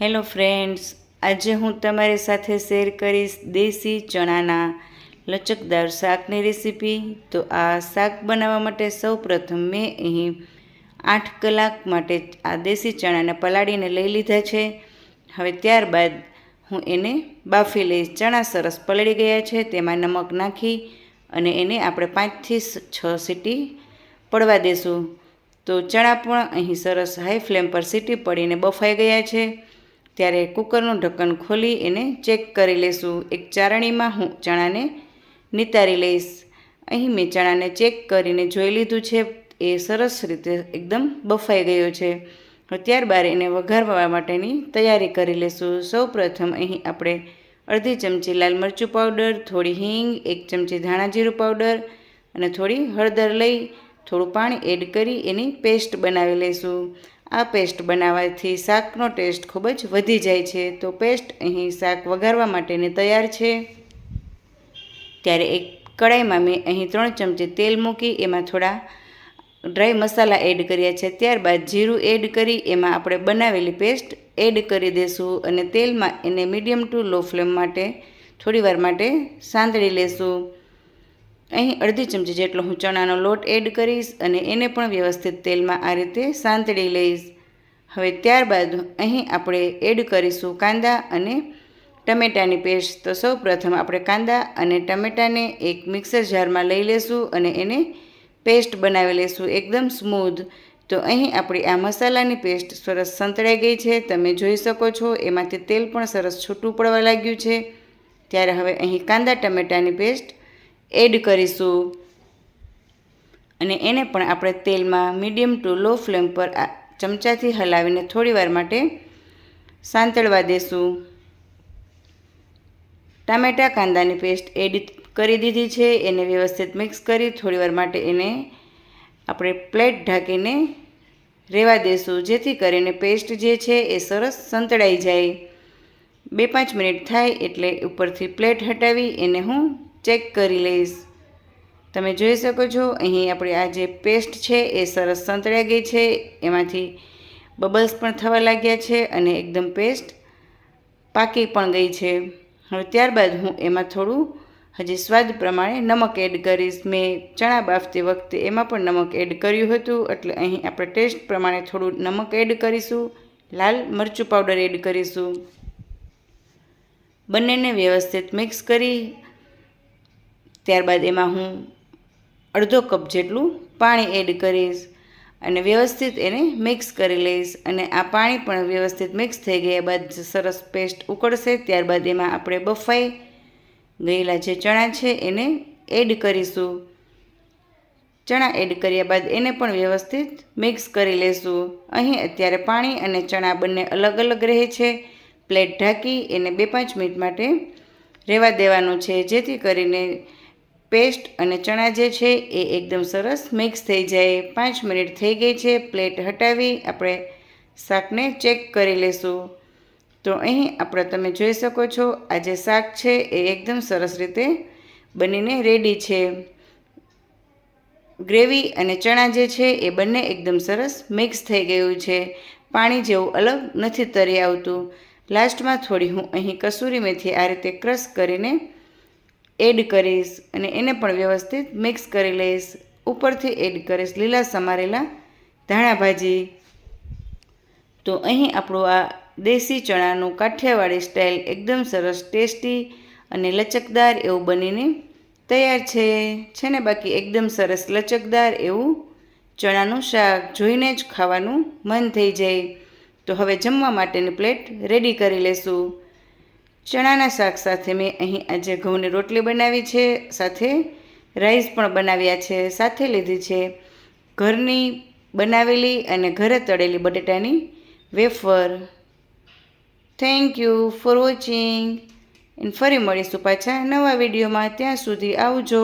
Hello friends, આજે હું તમારી સાથે શેર કરીશ દેશી ચણાના લચકદાર શાકની રેસીપી. તો આ શાક બનાવવા માટે સૌ પ્રથમ મેં અહીં આઠ કલાક માટે આ દેશી ચણાને પલાળીને લઈ લીધા છે. હવે ત્યારબાદ હું એને બાફી લઈશ. ચણા સરસ પલળી ગયા છે, તેમાં નમક નાખી અને એને આપણે પાંચથી છ સીટી પડવા દેશું. તો ચણા પણ અહીં સરસ હાઈ ફ્લેમ પર સીટી પડીને બફાઈ ગયા છે. ત્યારે કુકરનું ઢક્કન ખોલી એને ચેક કરી લઈશું એક ચારણીમાં હું ચણાને નિતારી લઈશ. અહીં મેં ચણાને ચેક કરીને જોઈ લીધું છે. એ સરસ રીતે એકદમ બફાઈ ગયો છે. ત્યારબાદ એને વઘારવા માટેની તૈયારી કરી લઈશું સૌ પ્રથમ અહીં આપણે અડધી ચમચી લાલ મરચું પાવડર, થોડી હિંગ, એક ચમચી ધાણા જીરું પાવડર અને થોડી હળદર લઈ થોડું પાણી એડ કરી એની પેસ્ટ બનાવી લઈશું. આ પેસ્ટ બનાવવાથી શાકનો ટેસ્ટ ખૂબ જ વધી જાય છે. તો પેસ્ટ અહીં શાક વઘારવા માટેની તૈયાર છે. ત્યારે એક કડાઈમાં મેં અહીં ત્રણ ચમચી તેલ મૂકી, એમાં થોડા ડ્રાય મસાલા એડ કર્યા છે. ત્યારબાદ જીરું એડ કરી, એમાં આપણે બનાવેલી પેસ્ટ એડ કરી દઈશું અને તેલમાં એને મીડિયમ ટુ લો ફ્લેમ માટે થોડીવાર માટે સાંતળી લેશું. અહીં અડધી ચમચી જેટલો હું ચણાનો લોટ એડ કરીશ અને એને પણ વ્યવસ્થિત તેલમાં આ રીતે સાંતળી લઈશ. હવે ત્યારબાદ અહીં આપણે એડ કરીશું કાંદા અને ટમેટાની પેસ્ટ. તો સૌ પ્રથમ આપણે કાંદા અને ટમેટાને એક મિક્સર જારમાં લઈ લેશું અને એને પેસ્ટ બનાવી લઈશું એકદમ સ્મૂધ. તો અહીં આપણી આ મસાલાની પેસ્ટ સરસ સંતળાઈ ગઈ છે. તમે જોઈ શકો છો, એમાંથી તેલ પણ સરસ છૂટું પડવા લાગ્યું છે. ત્યારે હવે અહીં કાંદા ટમેટાની પેસ્ટ એડ કરીશું. અને એને પણ આપણે તેલમાં મીડિયમ ટુ લો ફ્લેમ પર આ ચમચાથી હલાવીને થોડીવાર માટે સાંતળવા દેશું. ટામેટા કાંદાની પેસ્ટ એડ કરી દીધી છે. એને વ્યવસ્થિત મિક્સ કરી થોડીવાર માટે એને આપણે પ્લેટ ઢાંકીને રહેવા દેશું. જેથી કરીને પેસ્ટ જે છે એ સરસ સંતળાઈ જાય. બે પાંચ મિનિટ થાય એટલે ઉપરથી પ્લેટ હટાવી એને હું ચેક કરી લઈશ. તમે જોઈ શકો છો, અહીં આપણી આ જે પેસ્ટ છે એ સરસ સંતળાઈ ગઈ છે. એમાંથી બબલ્સ પણ થવા લાગ્યા છે અને એકદમ પેસ્ટ પાકી પણ ગઈ છે. હવે ત્યારબાદ હું એમાં થોડું હજી સ્વાદ પ્રમાણે નમક એડ કરીશ. મેં ચણા બાફતી વખતે એમાં પણ નમક એડ કર્યું હતું, એટલે અહીં આપણે ટેસ્ટ પ્રમાણે થોડું નમક એડ કરીશું. લાલ મરચું પાવડર એડ કરીશું. બંનેને વ્યવસ્થિત મિક્સ કરી ત્યારબાદ એમાં હું અડધો કપ જેટલું પાણી એડ કરીશ અને વ્યવસ્થિત એને મિક્સ કરી લઈશ અને આ પાણી પણ વ્યવસ્થિત મિક્સ થઈ ગયા બાદ સરસ પેસ્ટ ઉકળશે ત્યારબાદ એમાં આપણે બફાઈ ગયેલા જે ચણા છે એને એડ કરીશું. ચણા એડ કર્યા બાદ એને પણ વ્યવસ્થિત મિક્સ કરી લેશું. અહીં અત્યારે પાણી અને ચણા બંને અલગ અલગ રહે છે. પ્લેટ ઢાંકી એને બે પાંચ મિનિટ માટે રહેવા દેવાનું છે, જેથી કરીને પેસ્ટ અને ચણા જે છે એ એકદમ સરસ મિક્સ થઈ જાય. પાંચ મિનિટ થઈ ગઈ છે પ્લેટ હટાવી. આપણે શાકને ચેક કરી લેશું. તો અહીં આપણે તમે જોઈ શકો છો, આ જે શાક છે એ એકદમ સરસ રીતે બનીને રેડી છે. ગ્રેવી અને ચણા જે છે એ બંને એકદમ સરસ મિક્સ થઈ ગયું છે. પાણી જેવું અલગ નથી તરી આવતું. લાસ્ટમાં થોડી હું અહીં કસૂરી મેથી આ રીતે ક્રશ કરીને એડ કરીશ અને એને પણ વ્યવસ્થિત મિક્સ કરી લઈશ. ઉપરથી એડ કરીશ લીલા સમારેલા ધાણા ભાજી. તો અહીં આપણું આ દેશી ચણાનું કાઠિયાવાડી સ્ટાઇલ એકદમ સરસ, ટેસ્ટી અને લચકદાર એવું બનીને તૈયાર છે. છે ને બાકી એકદમ સરસ લચકદાર એવું ચણાનું શાક જોઈને જ ખાવાનું મન થઈ જાય. તો હવે જમવા માટેની પ્લેટ રેડી કરી લેશું. ચણાના શાક સાથે મેં અહીં આજે ઘઉંની રોટલી બનાવી છે, સાથે રાઈસ પણ બનાવ્યા છે, સાથે લીધી છે ઘરની બનાવેલી અને ઘરે તળેલી બટેટાની wafer. Thank you for watching and ફરી મળીશું પાછા નવા વિડીયોમાં. ત્યાં સુધી આવજો.